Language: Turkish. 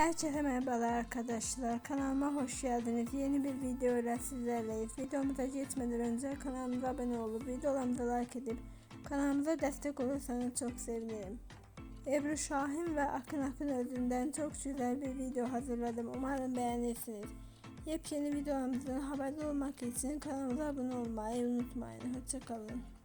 Herkese merhabalar arkadaşlar. Kanalıma hoş geldiniz. Yeni bir video ile sizlerleyiz. Videomuza geçmeden önce kanalımıza abone olup videolarımıza like edip kanalımıza destek olursanız çok sevinirim. Ebru Şahin ve Akın Akın Özünden çok güzel bir video hazırladım. Umarım beğenirsiniz. Yepyeni videolarımızdan haberdar olmak için kanalımıza abone olmayı unutmayın. Hoşçakalın.